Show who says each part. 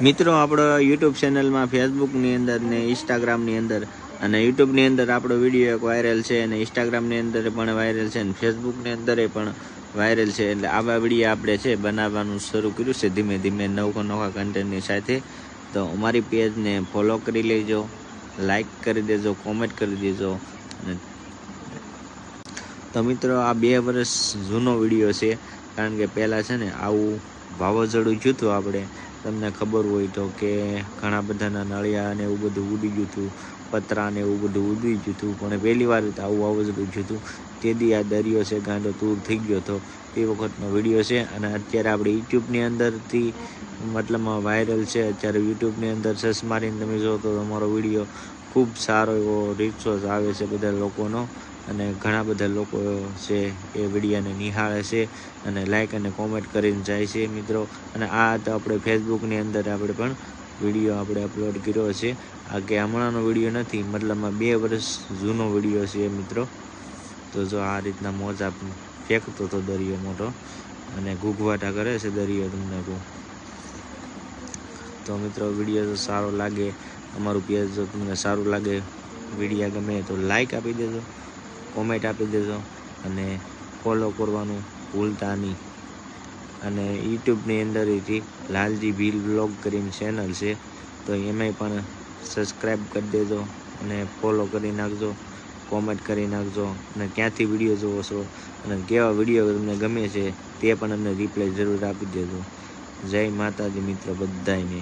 Speaker 1: મિત્રો, આપણો યુટ્યુબ ચેનલમાં ફેસબુકની અંદર ને ઇન્સ્ટાગ્રામની અંદર અને યુટ્યુબની અંદર આપણો વીડિયો એક વાયરલ છે અને ઇન્સ્ટાગ્રામની અંદર પણ વાયરલ છે અને ફેસબુકની અંદર પણ વાયરલ છે. એટલે આવા વીડિયો આપણે છે, બનાવવાનું શરૂ કર્યું છે ધીમે ધીમે નવા નવા કન્ટેન્ટની સાથે. તો અમારી પેજને ફોલો કરી લેજો લાઈક કરી દેજો કોમેન્ટ કરી દેજો. અને તો મિત્રો, આ બે વર્ષ જૂનો વીડિયો છે. કારણ કે પહેલાં છે ને આવું વાવાઝોડું હતું આપણે, તમને ખબર હોય તો કે ઘણા બધાના નળિયા ને એવું બધું ઉડી ગયું હતું, પતરા ને એવું બધું ઉડી ગયું હતું, પણ પહેલી વાર આવું વાવાઝોડું થયું હતું. દી આ દરિયો છે ગાંડો તૂર થઈ ગયો હતો. તે વખતનો વીડિયો છે અને અત્યારે આપણે યુટ્યુબની અંદરથી મતલબમાં વાયરલ છે, અત્યારે યુટ્યુબની અંદર સર્ચ મારીને તમે જો તો તમારો વીડિયો ખૂબ સારો એવો રિસ્પોન્સ આવે છે બધા લોકોનો. અને ઘણા બધા લોકો છે એ વિડીયાને નિહાળે છે અને લાઈક અને કોમેન્ટ કરીને જાય છે મિત્રો. અને આ તો આપણે ફેસબુકની અંદર આપણે પણ વીડિયો આપણે અપલોડ કર્યો છે. આ કે હમણાંનો વીડિયો નથી મતલબમાં બે વર્ષ જૂનો વીડિયો છે મિત્રો. તો જો આ રીતના મોજ ફેંકતો હતો દરિયો મોટો. અને ઘૂઘવાટા કરે છે દરિયો તમને કહું. તો મિત્રો વીડિયો સારો લાગે, અમારું પેજ જો તમને સારું લાગે વિડીયા ગમે તો લાઈક આપી દેજો કોમેન્ટ આપી દેજો, અને ફોલો કરવાનું ભૂલતા અને યુટ્યુબની અંદર એથી લાલજી ભીલ બ્લોગ કરીને ચેનલ છે, તો એમાંય પણ સબસ્ક્રાઈબ કરી દેજો અને ફોલો કરી નાખજો કોમેન્ટ કરી નાખજો અને ક્યાંથી વીડિયો જોવો છો અને કેવા વીડિયો તમને ગમે છે તે પણ અમને રિપ્લાય જરૂર આપી દેજો. જય માતાજી મિત્ર બધાને